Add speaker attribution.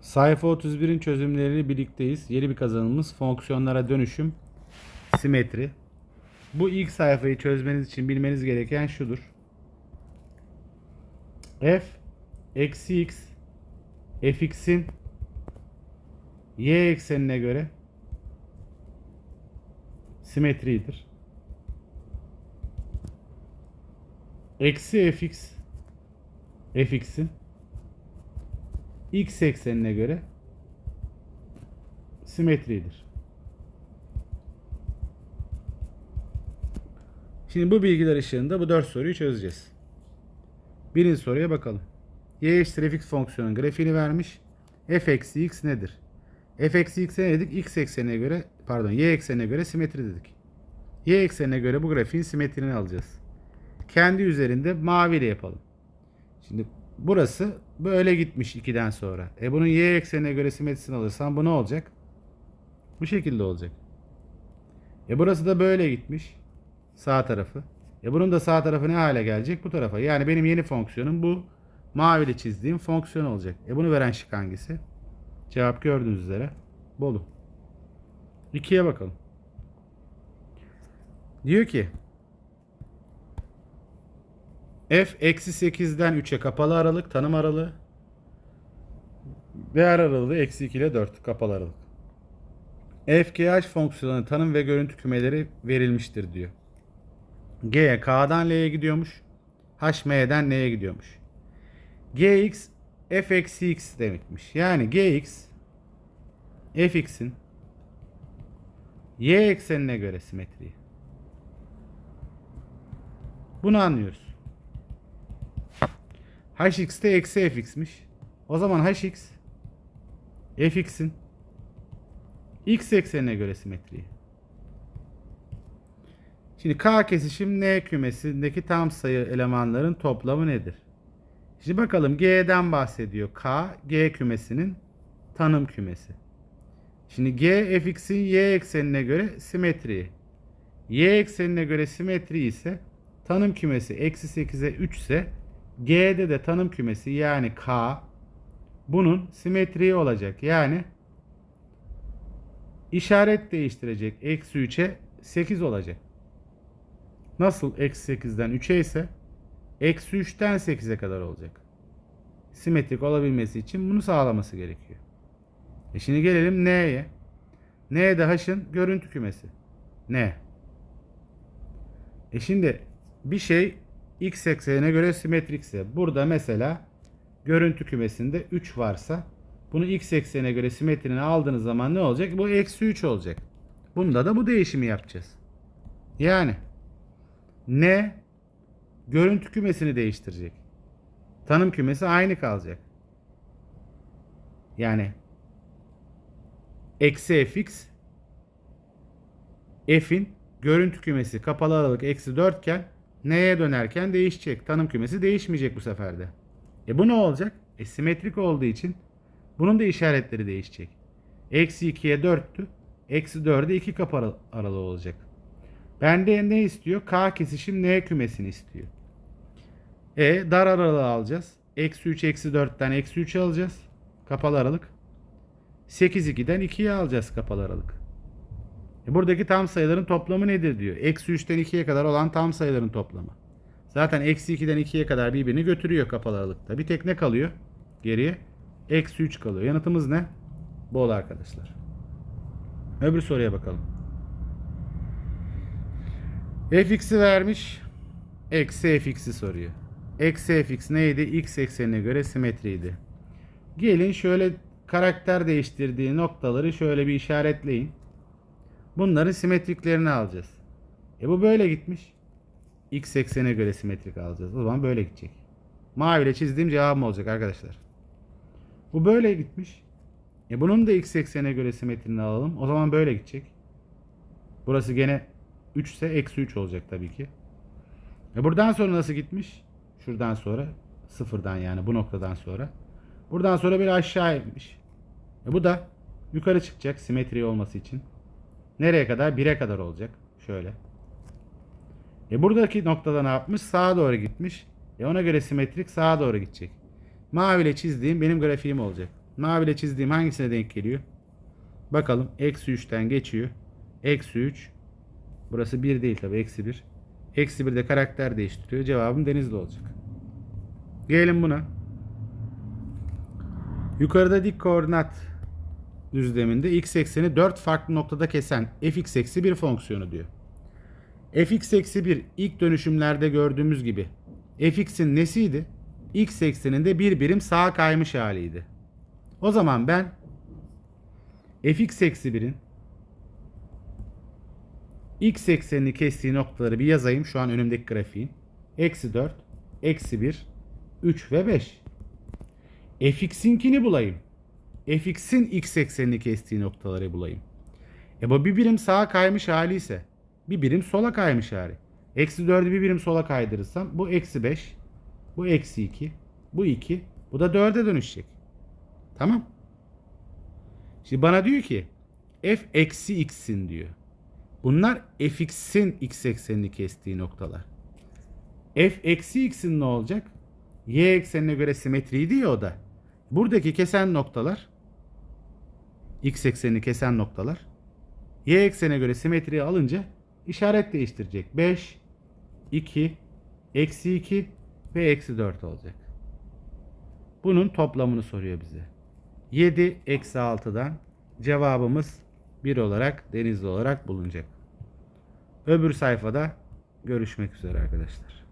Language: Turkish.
Speaker 1: Sayfa 31'in çözümleriyle birlikteyiz. Yeni bir kazanımız fonksiyonlara dönüşüm, simetri. Bu ilk sayfayı çözmeniz için bilmeniz gereken şudur. f eksi x fx'in y eksenine göre simetridir. Eksi fx fx'in x eksenine göre simetridir. Şimdi bu bilgiler ışığında bu dört soruyu çözeceğiz. Birinci soruya bakalım. y eşittir fx fonksiyonun grafiğini vermiş. f eksi x nedir? f eksi x ne dedik? x eksenine göre pardon y eksenine göre simetri dedik. y eksenine göre bu grafiğin simetrini alacağız. Kendi üzerinde maviyle yapalım. Şimdi burası böyle gitmiş 2'den sonra. E bunun y eksenine göre simetrisini alırsam bu ne olacak? Bu şekilde olacak. E burası da böyle gitmiş. Sağ tarafı. E bunun da sağ tarafı ne hale gelecek? Bu tarafa. Yani benim yeni fonksiyonum bu maviyle çizdiğim fonksiyon olacak. E bunu veren şık hangisi? Cevap gördüğünüz üzere Bolu. 2'ye bakalım. Diyor ki f eksi 8'den 3'e kapalı aralık tanım aralığı. Değer aralığı eksi 2 ile 4 kapalı aralık. fgh fonksiyonunun tanım ve görüntü kümeleri verilmiştir diyor. G K'dan L'ye gidiyormuş. H M'den N'ye gidiyormuş. Gx f eksi x demekmiş. Yani Gx fx'in y eksenine göre simetri. Bunu anlıyoruz. Hx de eksi fx'miş. O zaman hx fx'in x eksenine göre simetri. Şimdi K kesişim N kümesindeki tam sayı elemanların toplamı nedir? Şimdi bakalım G'den bahsediyor. K, G kümesinin tanım kümesi. Şimdi G, fx'in Y eksenine göre simetri. Y eksenine göre simetri ise tanım kümesi eksi 8'e 3 ise G'de de tanım kümesi yani K bunun simetriği olacak. Yani işaret değiştirecek. Eksi 3'e 8 olacak. Nasıl eksi 8'den 3'e ise eksi 3'ten 8'e kadar olacak. Simetrik olabilmesi için bunu sağlaması gerekiyor. E şimdi gelelim N'ye. N de H'ın görüntü kümesi. N. E şimdi bir şey x eksenine göre simetrikse burada mesela görüntü kümesinde 3 varsa bunu x eksenine göre simetrini aldığınız zaman ne olacak? Bu eksi 3 olacak. Bunda da bu değişimi yapacağız. Yani ne görüntü kümesini değiştirecek. Tanım kümesi aynı kalacak. Yani eksi fx f'in görüntü kümesi kapalı aralık eksi 4 iken neye dönerken değişecek. Tanım kümesi değişmeyecek bu seferde. E bu ne olacak? E simetrik olduğu için bunun da işaretleri değişecek. Eksi 2'ye 4'tü. Eksi 4'e 2 kapalı aralığı olacak. Bende ne istiyor? K kesişim N kümesini istiyor. E dar aralığı alacağız. Eksi 3 eksi 4'ten eksi 3 alacağız. Kapalı aralık. 8 2'den 2'ye alacağız kapalı aralık. E buradaki tam sayıların toplamı nedir diyor. Eksi 3'ten 2'ye kadar olan tam sayıların toplamı. Zaten eksi 2'den 2'ye kadar birbirini götürüyor kapalı aralıkta. Bir tek ne kalıyor? Geriye. Eksi 3 kalıyor. Yanıtımız ne? Bol arkadaşlar. Öbür soruya bakalım. fx'i vermiş. Eksi fx'i soruyor. Eksi fx neydi? X eksenine göre simetriydi. Gelin şöyle karakter değiştirdiği noktaları şöyle bir işaretleyin. Bunların simetriklerini alacağız. E bu böyle gitmiş. X eksenine göre simetrik alacağız. O zaman böyle gidecek. Mavi ile çizdiğim cevabım olacak arkadaşlar. Bu böyle gitmiş. E bunun da x eksenine göre simetrini alalım. O zaman böyle gidecek. Burası gene 3 ise eksi 3 olacak tabii ki. E buradan sonra nasıl gitmiş? Şuradan sonra sıfırdan yani bu noktadan sonra. Buradan sonra bir aşağı inmiş. E bu da yukarı çıkacak simetri olması için. Nereye kadar? 1'e kadar olacak. Şöyle. E buradaki noktada ne yapmış? Sağa doğru gitmiş. E ona göre simetrik sağa doğru gidecek. Mavi ile çizdiğim benim grafiğim olacak. Maviyle çizdiğim hangisine denk geliyor? Bakalım. Eksi 3'ten geçiyor. Eksi 3. Burası 1 değil tabi. Eksi 1. Eksi 1 de karakter değiştiriyor. Cevabım denizli olacak. Gelelim buna. Yukarıda dik koordinat düzleminde x ekseni 4 farklı noktada kesen fx eksi 1 fonksiyonu diyor. fx eksi 1 ilk dönüşümlerde gördüğümüz gibi fx'in nesiydi? x ekseninde bir birim sağa kaymış haliydi. O zaman ben fx eksi 1'in x eksenini kestiği noktaları bir yazayım şu an önümdeki grafiğin. Eksi 4, eksi 1, 3 ve 5. fx'inkini bulayım. Fx'in x eksenini kestiği noktaları bulayım. E bu bir birim sağa kaymış hali ise bir birim sola kaymış hali. Eksi 4'ü bir birim sola kaydırırsam bu eksi 5, bu eksi 2, bu 2, bu da 4'e dönüşecek. Tamam. Şimdi bana diyor ki f eksi x'in diyor. Bunlar fx'in x eksenini kestiği noktalar. f eksi x'in ne olacak? y eksenine göre simetriydi ya o da. Buradaki kesen noktalar x eksenini kesen noktalar y eksenine göre simetriyi alınca işaret değiştirecek. 5, 2, eksi 2 ve eksi 4 olacak. Bunun toplamını soruyor bize. 7 eksi 6'dan cevabımız 1 olarak denizli olarak bulunacak. Öbür sayfada görüşmek üzere arkadaşlar.